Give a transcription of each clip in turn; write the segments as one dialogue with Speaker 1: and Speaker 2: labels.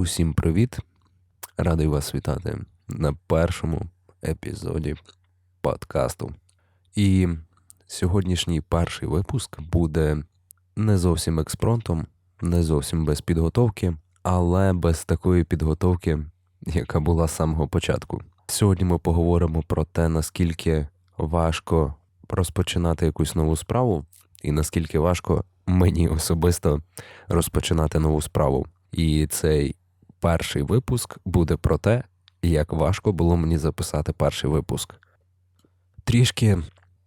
Speaker 1: Усім привіт! Радий вас вітати на першому епізоді подкасту. І сьогоднішній перший випуск буде не зовсім експронтом, не зовсім без підготовки, але без такої підготовки, яка була з самого початку. Сьогодні ми поговоримо про те, наскільки важко розпочинати якусь нову справу, і наскільки важко мені особисто розпочинати нову справу. І цей перший випуск буде про те, як важко було мені записати перший випуск. Трішки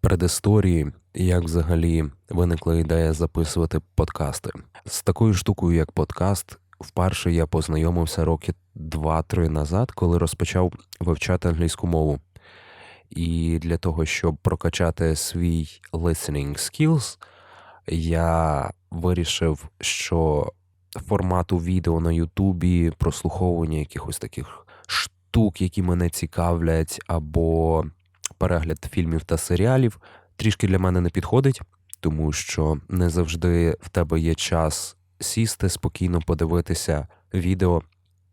Speaker 1: предісторії, як взагалі виникла ідея записувати подкасти. З такою штукою, як подкаст, вперше я познайомився роки 2-3 назад, коли розпочав вивчати англійську мову. І для того, щоб прокачати свій listening skills, я вирішив, що формату відео на Ютубі, прослуховування якихось таких штук, які мене цікавлять, або перегляд фільмів та серіалів, трішки для мене не підходить, тому що не завжди в тебе є час сісти, спокійно подивитися відео,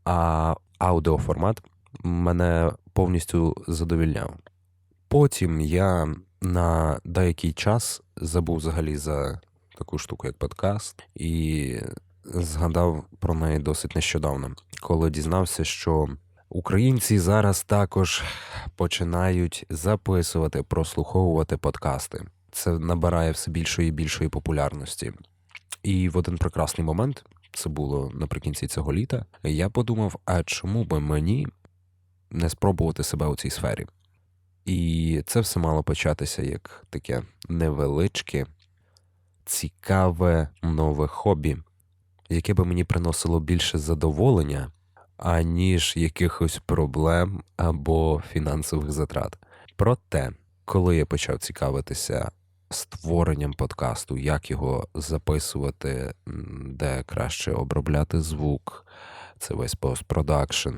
Speaker 1: а аудіоформат мене повністю задовільняв. Потім я на деякий час забув взагалі за таку штуку, як подкаст, і згадав про неї досить нещодавно, коли дізнався, що українці зараз також починають записувати, прослуховувати подкасти. Це набирає все більшої і більшої популярності. І в один прекрасний момент, це було наприкінці цього літа, я подумав: а чому би мені не спробувати себе у цій сфері? І це все мало початися як таке невеличке, цікаве нове хобі, яке би мені приносило більше задоволення, аніж якихось проблем або фінансових затрат. Проте, коли я почав цікавитися створенням подкасту, як його записувати, де краще обробляти звук, це весь постпродакшн,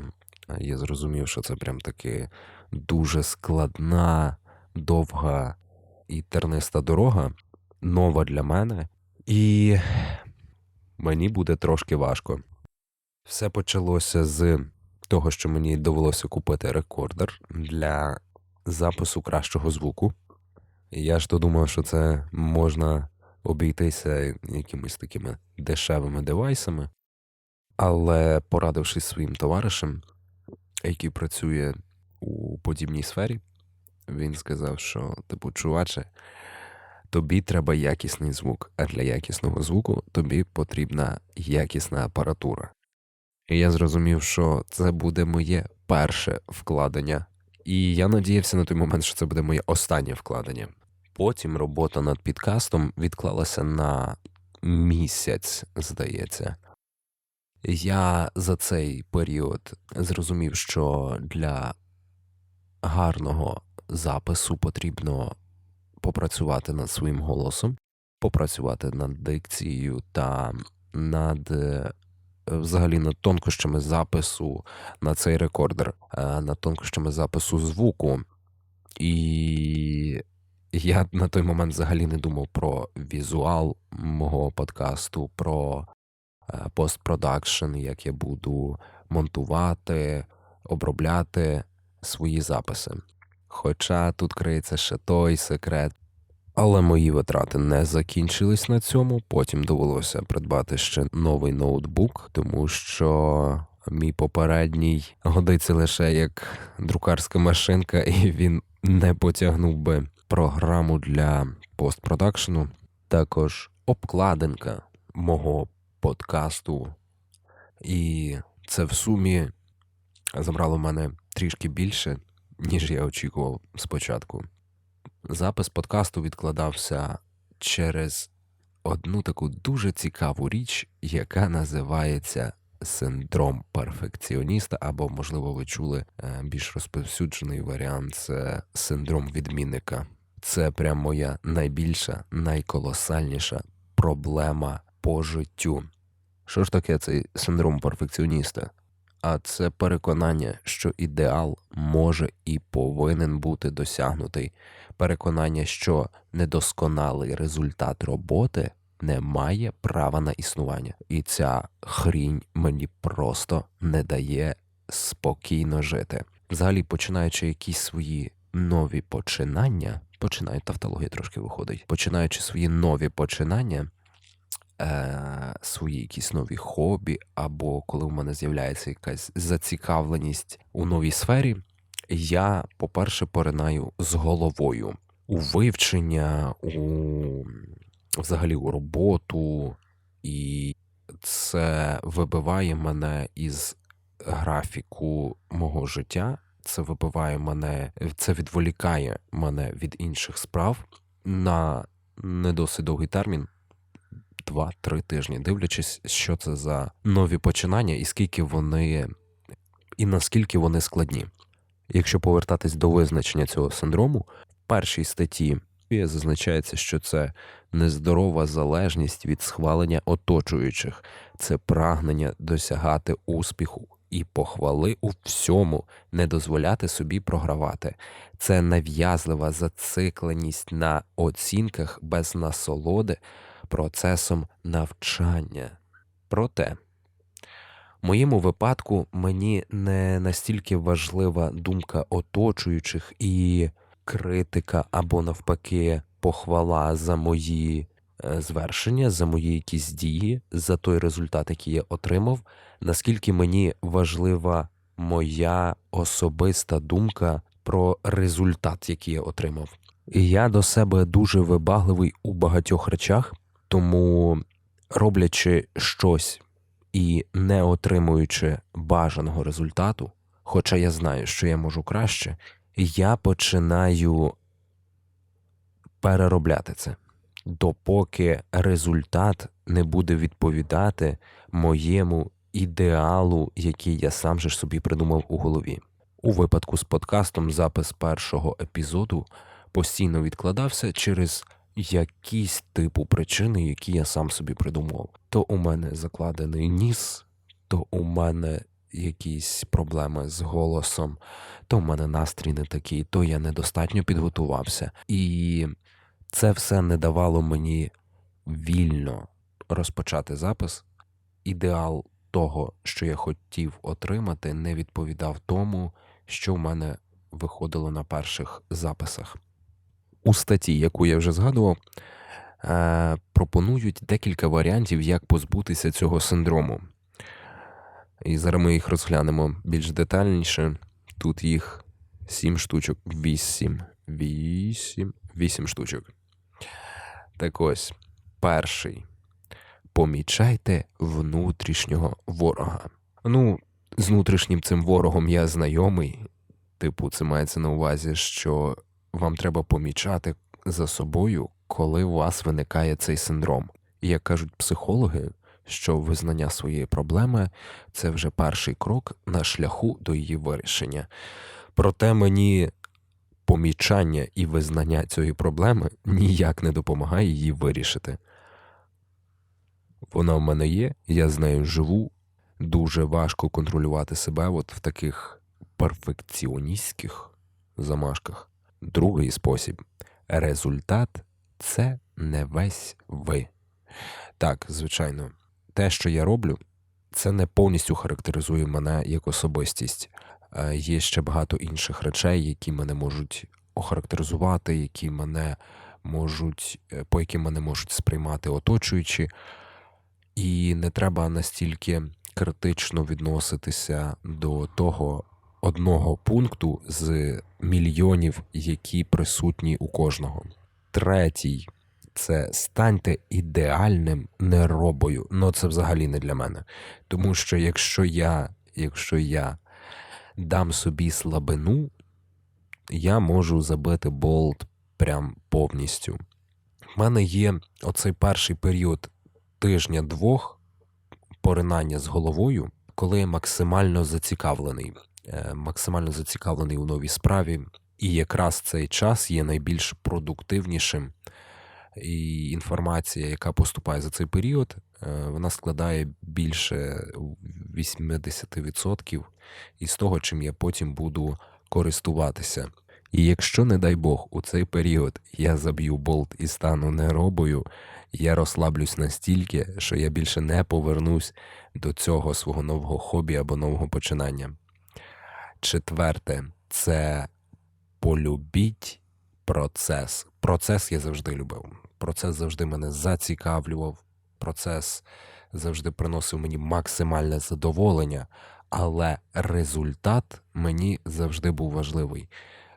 Speaker 1: я зрозумів, що це прям таки дуже складна, довга і терниста дорога, нова для мене, і мені буде трошки важко. Все почалося з того, що мені довелося купити рекордер для запису кращого звуку. Я ж то думав, що це можна обійтися якимись такими дешевими девайсами, але порадившись своїм товаришем, який працює у подібній сфері, він сказав, що, типу, чуваче, тобі треба якісний звук, а для якісного звуку тобі потрібна якісна апаратура. І я зрозумів, що це буде моє перше вкладення, і я надіявся на той момент, що це буде моє останнє вкладення. Потім робота над підкастом відклалася на місяць, здається. Я за цей період зрозумів, що для гарного запису потрібно попрацювати над своїм голосом, попрацювати над дикцією та над е, взагалі над тонкощами запису на цей рекордер, е, над тонкощами запису звуку. І я на той момент взагалі не думав про візуал мого подкасту, про е, постпродакшн, як я буду монтувати, обробляти свої записи. Хоча тут криється ще той секрет. Але мої витрати не закінчились на цьому. Потім довелося придбати ще новий ноутбук, тому що мій попередній годиться лише як друкарська машинка, і він не потягнув би програму для постпродакшену. Також обкладинка мого подкасту. І це в сумі забрало в мене трішки більше, ніж я очікував спочатку. Запис подкасту відкладався через одну таку дуже цікаву річ, яка називається синдром перфекціоніста, або, можливо, ви чули е, більш розповсюджений варіант це синдром відмінника. Це прям моя найбільша, найколосальніша проблема по життю. Що ж таке цей синдром перфекціоніста? А це переконання, що ідеал може і повинен бути досягнутий, переконання, що недосконалий результат роботи не має права на існування. І ця хрінь мені просто не дає спокійно жити. Взагалі, починаючи якісь свої нові починання, починаю тавтологія трошки виходить, починаючи свої нові починання. Е, свої якісь нові хобі, або коли в мене з'являється якась зацікавленість у новій сфері, я, по-перше, поринаю з головою у вивчення, у взагалі у роботу, і це вибиває мене із графіку мого життя. Це вибиває мене, це відволікає мене від інших справ на не досить довгий термін. Два-три тижні, дивлячись, що це за нові починання, і скільки вони, і наскільки вони складні. Якщо повертатись до визначення цього синдрому, в першій статті зазначається, що це нездорова залежність від схвалення оточуючих, це прагнення досягати успіху і похвали у всьому, не дозволяти собі програвати. Це нав'язлива зацикленість на оцінках без насолоди процесом навчання. Проте, в моєму випадку мені не настільки важлива думка оточуючих і критика або навпаки похвала за мої е, звершення, за мої якісь дії, за той результат, який я отримав, наскільки мені важлива моя особиста думка про результат, який я отримав. І я до себе дуже вибагливий у багатьох речах, тому роблячи щось і не отримуючи бажаного результату, хоча я знаю, що я можу краще, я починаю переробляти це, допоки результат не буде відповідати моєму ідеалу, який я сам же собі придумав у голові. У випадку з подкастом запис першого епізоду постійно відкладався через якісь типу причини, які я сам собі придумав. То у мене закладений ніс, то у мене якісь проблеми з голосом, то в мене настрій не такий, то я недостатньо підготувався. І це все не давало мені вільно розпочати запис. Ідеал того, що я хотів отримати, не відповідав тому, що в мене виходило на перших записах. У статті, яку я вже згадував, е, пропонують декілька варіантів, як позбутися цього синдрому. І зараз ми їх розглянемо більш детальніше. Тут їх сім штучок, вісім. Вісім. Вісім штучок. Так ось, перший. Помічайте внутрішнього ворога. Ну, з внутрішнім цим ворогом я знайомий. Типу, це мається на увазі, що вам треба помічати за собою, коли у вас виникає цей синдром. І як кажуть психологи, що визнання своєї проблеми це вже перший крок на шляху до її вирішення. Проте мені помічання і визнання цієї проблеми ніяк не допомагає її вирішити. Вона в мене є, я з нею живу. Дуже важко контролювати себе от в таких перфекціоністських замашках. Другий спосіб результат це не весь ви. Так, звичайно, те, що я роблю, це не повністю характеризує мене як особистість. Є ще багато інших речей, які мене можуть охарактеризувати, які мене можуть, е, по яким мене можуть сприймати оточуючи, і не треба настільки критично відноситися до того одного пункту з мільйонів, які присутні у кожного. Третій це станьте ідеальним неробою. Ну це взагалі не для мене. Тому що якщо я, якщо я дам собі слабину, я можу забити болт прям повністю. У мене є оцей перший період тижня-двох поринання з головою, коли я максимально зацікавлений, максимально зацікавлений у новій справі, і якраз цей час є найбільш продуктивнішим. І інформація, яка поступає за цей період, е, вона складає більше 80% із того, чим я потім буду користуватися. І якщо, не дай Бог, у цей період я заб'ю болт і стану неробою, я розслаблюсь настільки, що я більше не повернусь до цього свого нового хобі або нового починання. Четверте, це полюбіть процес. Процес я завжди любив. Процес завжди мене зацікавлював. Процес завжди приносив мені максимальне задоволення, але результат мені завжди був важливий.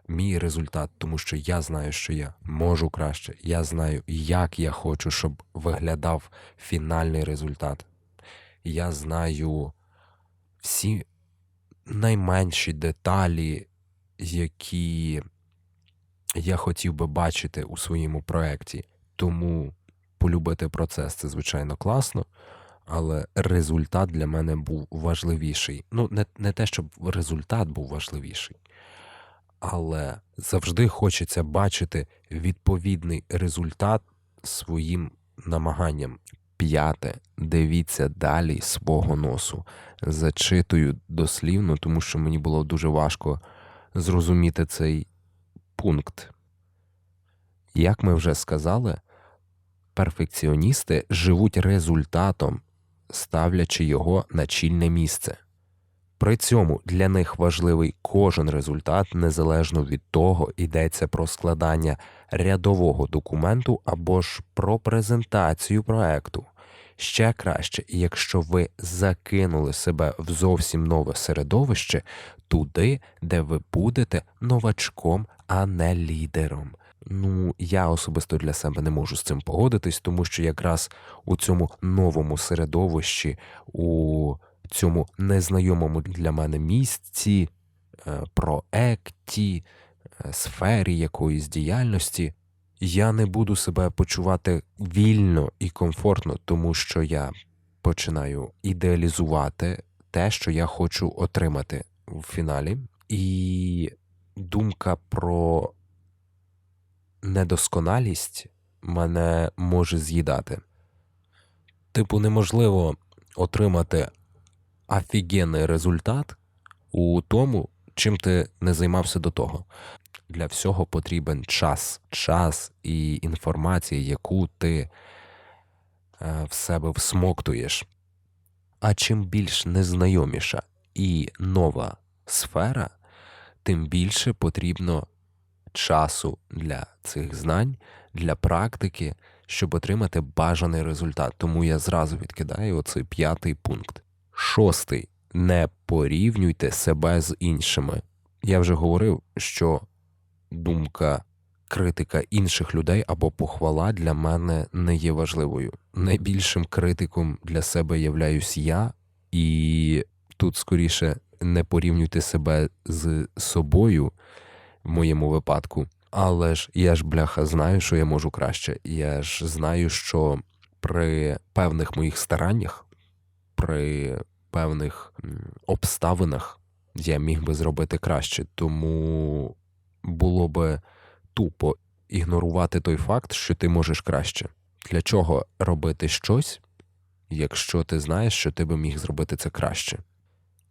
Speaker 1: Мій результат, тому що я знаю, що я можу краще. Я знаю, як я хочу, щоб виглядав фінальний результат. Я знаю всі найменші деталі, які я хотів би бачити у своєму проєкті. Тому полюбити процес це звичайно класно, але результат для мене був важливіший. Ну, не, не те, щоб результат був важливіший, але завжди хочеться бачити відповідний результат своїм намаганням. П'яте, дивіться далі свого носу. Зачитую дослівно, тому що мені було дуже важко зрозуміти цей пункт. Як ми вже сказали, перфекціоністи живуть результатом, ставлячи його на чільне місце. При цьому для них важливий кожен результат незалежно від того, йдеться про складання рядового документу або ж про презентацію проекту. Ще краще, якщо ви закинули себе в зовсім нове середовище туди, де ви будете новачком, а не лідером. Ну, я особисто для себе не можу з цим погодитись, тому що якраз у цьому новому середовищі, у цьому незнайомому для мене місці, е, проекті, е, сфері якоїсь діяльності, я не буду себе почувати вільно і комфортно, тому що я починаю ідеалізувати те, що я хочу отримати в фіналі. І думка про недосконалість мене може з'їдати. Типу, неможливо отримати офігенний результат у тому, чим ти не займався до того. Для всього потрібен час, час і інформація, яку ти е, в себе всмоктуєш. А чим більш незнайоміша і нова сфера, тим більше потрібно часу для цих знань, для практики, щоб отримати бажаний результат. Тому я зразу відкидаю оцей п'ятий пункт. Шостий. Не порівнюйте себе з іншими. Я вже говорив, що думка критика інших людей або похвала для мене не є важливою. Найбільшим критиком для себе являюсь я, і тут скоріше не порівнюйте себе з собою в моєму випадку. Але ж я ж бляха знаю, що я можу краще. Я ж знаю, що при певних моїх стараннях, при певних обставинах я міг би зробити краще. Тому було би тупо ігнорувати той факт, що ти можеш краще. Для чого робити щось, якщо ти знаєш, що ти би міг зробити це краще?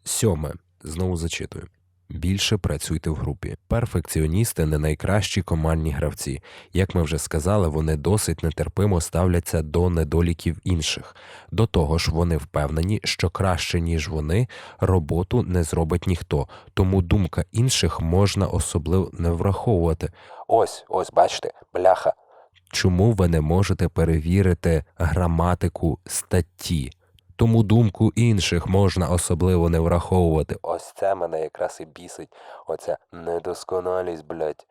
Speaker 1: Сьоме, знову зачитую. Більше працюйте в групі. Перфекціоністи не найкращі командні гравці. Як ми вже сказали, вони досить нетерпимо ставляться до недоліків інших. До того ж, вони впевнені, що краще, ніж вони, роботу не зробить ніхто, тому думка інших можна особливо не враховувати. Ось, ось, бачите, бляха. Чому ви не можете перевірити граматику статті? Тому думку інших можна особливо не враховувати. Ось це мене якраз і бісить, оця недосконалість, блядь.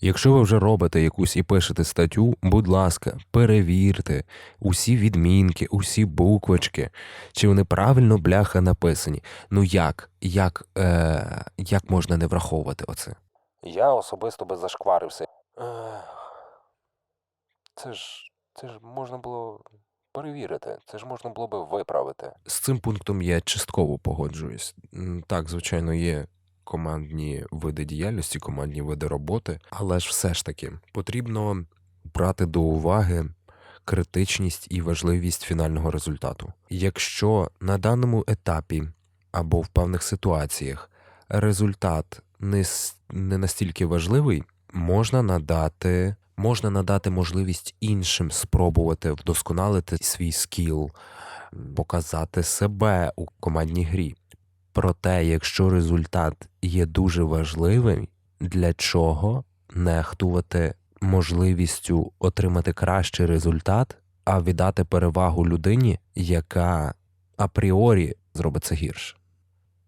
Speaker 1: Якщо ви вже робите якусь і пишете статтю, будь ласка, перевірте усі відмінки, усі буквочки, чи вони правильно бляха написані. Ну як, як, е, як можна не враховувати оце? Я особисто би зашкварився. Це ж, це ж можна було перевірити. Це ж можна було би виправити. З цим пунктом я частково погоджуюсь. Так, звичайно, є командні види діяльності, командні види роботи, але ж все ж таки потрібно брати до уваги. Критичність і важливість фінального результату. Якщо на даному етапі або в певних ситуаціях результат не, не настільки важливий, можна надати. Можна надати можливість іншим спробувати вдосконалити свій скіл, показати себе у командній грі. Проте, якщо результат є дуже важливим, для чого нехтувати можливістю отримати кращий результат, а віддати перевагу людині, яка апріорі зробить це гірше.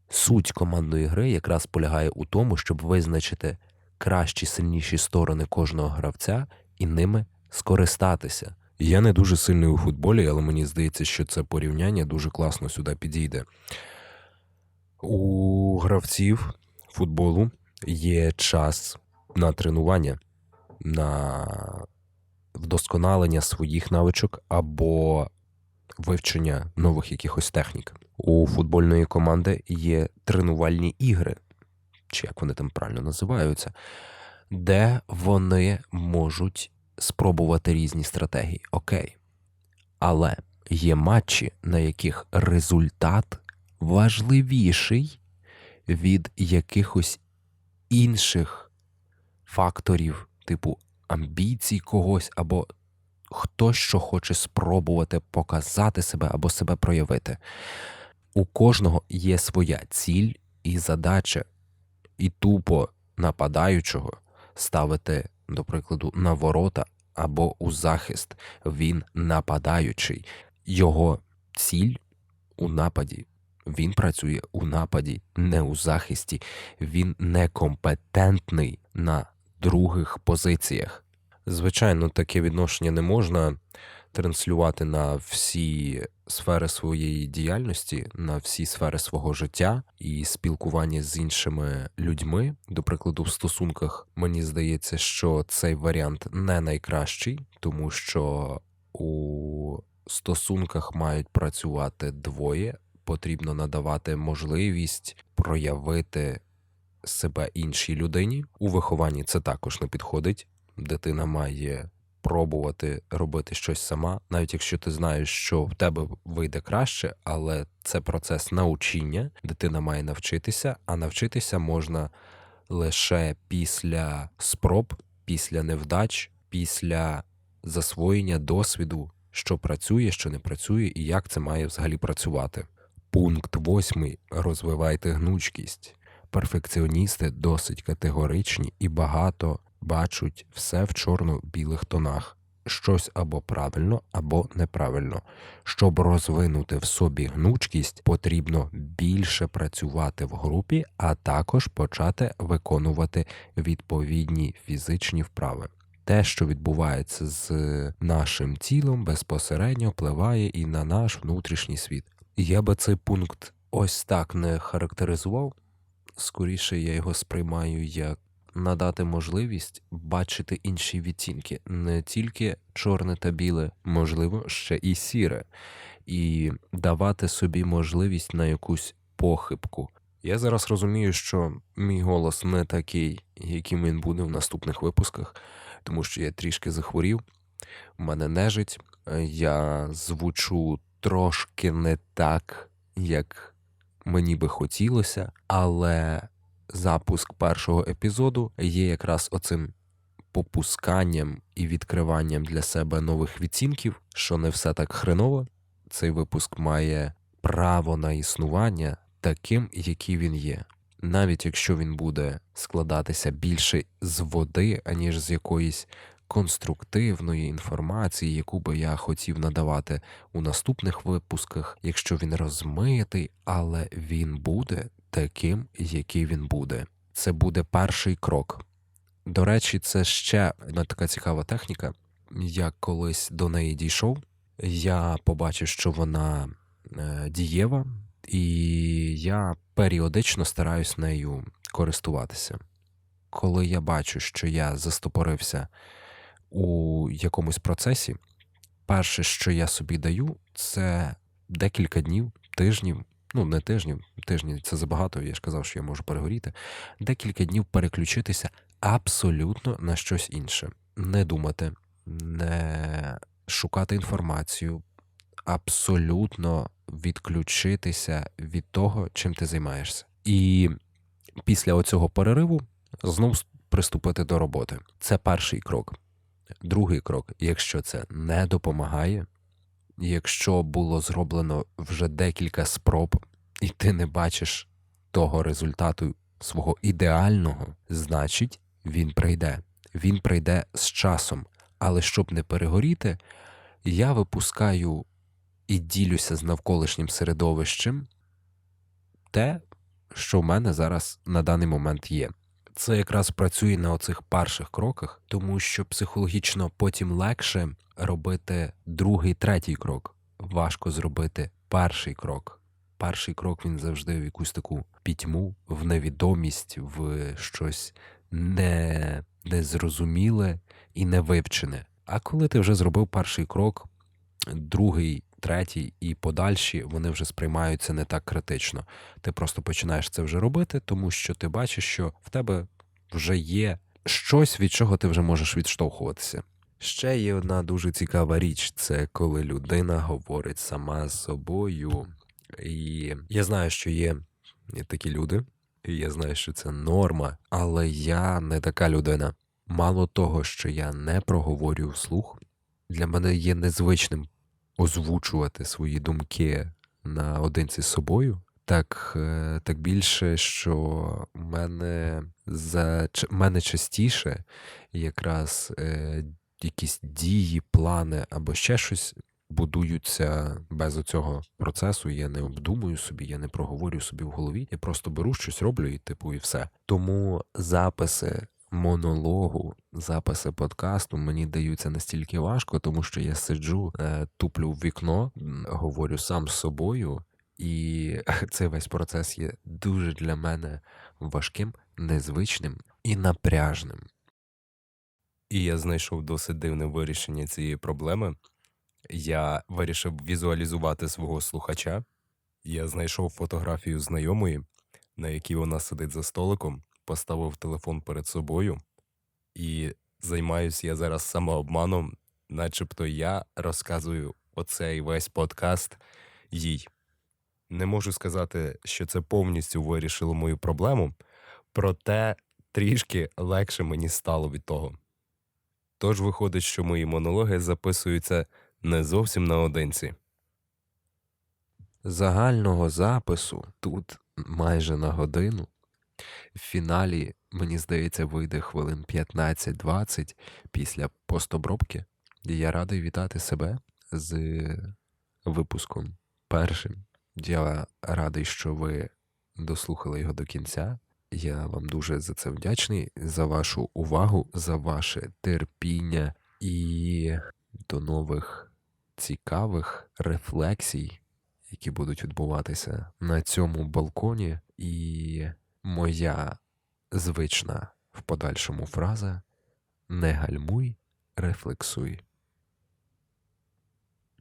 Speaker 1: Суть командної гри якраз полягає у тому, щоб визначити кращі сильніші сторони кожного гравця і ними скористатися. Я не дуже сильний у футболі, але мені здається, що це порівняння дуже класно сюди підійде. У гравців футболу є час на тренування, на вдосконалення своїх навичок або вивчення нових якихось технік. У футбольної команди є тренувальні ігри, чи як вони там правильно називаються, де вони можуть спробувати різні стратегії. Окей. Але є матчі, на яких результат важливіший від якихось інших факторів, типу амбіцій когось, або хтось що хоче спробувати показати себе або себе проявити. У кожного є своя ціль і задача, і тупо нападаючого ставити, до прикладу, на ворота або у захист. Він нападаючий. Його ціль у нападі. Він працює у нападі, не у захисті. Він некомпетентний на других позиціях. Звичайно, таке відношення не можна транслювати на всі сфери своєї діяльності, на всі сфери свого життя і спілкування з іншими людьми. До прикладу, в стосунках мені здається, що цей варіант не найкращий, тому що у стосунках мають працювати двоє. Потрібно надавати можливість проявити себе іншій людині. У вихованні це також не підходить. Дитина має пробувати робити щось сама, навіть якщо ти знаєш, що в тебе вийде краще, але це процес научіння. Дитина має навчитися, а навчитися можна лише після спроб, після невдач, після засвоєння досвіду, що працює, що не працює, і як це має взагалі працювати. Пункт восьмий. Розвивайте гнучкість. Перфекціоністи досить категоричні і багато бачать все в чорно-білих тонах, щось або правильно, або неправильно. Щоб розвинути в собі гнучкість, потрібно більше працювати в групі, а також почати виконувати відповідні фізичні вправи. Те, що відбувається з нашим тілом, безпосередньо впливає і на наш внутрішній світ. Я би цей пункт ось так не характеризував. Скоріше я його сприймаю як надати можливість бачити інші відтінки, не тільки чорне та біле, можливо, ще і сіре, і давати собі можливість на якусь похибку. Я зараз розумію, що мій голос не такий, яким він буде в наступних випусках, тому що я трішки захворів, у мене нежить, я звучу трошки не так, як мені би хотілося, але запуск першого епізоду є якраз оцим попусканням і відкриванням для себе нових відцінків, що не все так хреново. Цей випуск має право на існування таким, який він є. Навіть якщо він буде складатися більше з води, аніж з якоїсь конструктивної інформації, яку би я хотів надавати у наступних випусках, якщо він розмитий, але він буде таким, який він буде. Це буде перший крок. До речі, це ще одна така цікава техніка. Я колись до неї дійшов, я побачив, що вона е, дієва, і я періодично стараюсь нею користуватися. Коли я бачу, що я застопорився у якомусь процесі, перше, що я собі даю, це декілька днів, тижнів, ну не тижнів, тижні це забагато, я ж казав, що я можу перегоріти, декілька днів переключитися абсолютно на щось інше, не думати, не шукати інформацію, абсолютно відключитися від того, чим ти займаєшся. І після оцього перериву знов приступити до роботи. Це перший крок. Другий крок, якщо це не допомагає, якщо було зроблено вже декілька спроб, і ти не бачиш того результату свого ідеального, значить він прийде. Він прийде з часом. Але щоб не перегоріти, я випускаю і ділюся з навколишнім середовищем те, що в мене зараз на даний момент є. Це якраз працює на оцих перших кроках, тому що психологічно потім легше робити другий, третій крок. Важко зробити перший крок. Перший крок він завжди в якусь таку пітьму, в невідомість, в щось не, незрозуміле і невивчене. А коли ти вже зробив перший крок, другий, третій і подальші, вони вже сприймаються не так критично. Ти просто починаєш це вже робити, тому що ти бачиш, що в тебе вже є щось, від чого ти вже можеш відштовхуватися. Ще є одна дуже цікава річ: це коли людина говорить сама з собою. І я знаю, що є такі люди, і я знаю, що це норма, але я не така людина. Мало того, що я не проговорю вслух, для мене є незвичним озвучувати свої думки наодинці з собою. Так, е, так більше, що мене за мене частіше якраз е, якісь дії, плани або ще щось будуються без оцього процесу. Я не обдумую собі, я не проговорю собі в голові. Я просто беру щось, роблю і типу, і все. Тому записи монологу, записи подкасту мені даються настільки важко, тому що я сиджу, е, туплю в вікно, говорю сам з собою. І цей весь процес є дуже для мене важким, незвичним і напряжним.
Speaker 2: І я знайшов досить дивне вирішення цієї проблеми. Я вирішив візуалізувати свого слухача. Я знайшов фотографію знайомої, на якій вона сидить за столиком, поставив телефон перед собою, і займаюся я зараз самообманом, начебто я розказую оцей весь подкаст їй. Не можу сказати, що це повністю вирішило мою проблему, проте трішки легше мені стало від того. Тож виходить, що мої монологи записуються не зовсім наодинці.
Speaker 1: Загального запису тут майже на годину. В фіналі, мені здається, вийде хвилин 15-20 після постобробки. І я радий вітати себе з випуском першим. Я радий, що ви дослухали його до кінця. Я вам дуже за це вдячний, за вашу увагу, за ваше терпіння і до нових цікавих рефлексій, які будуть відбуватися на цьому балконі. І моя звична в подальшому фраза не гальмуй, рефлексуй.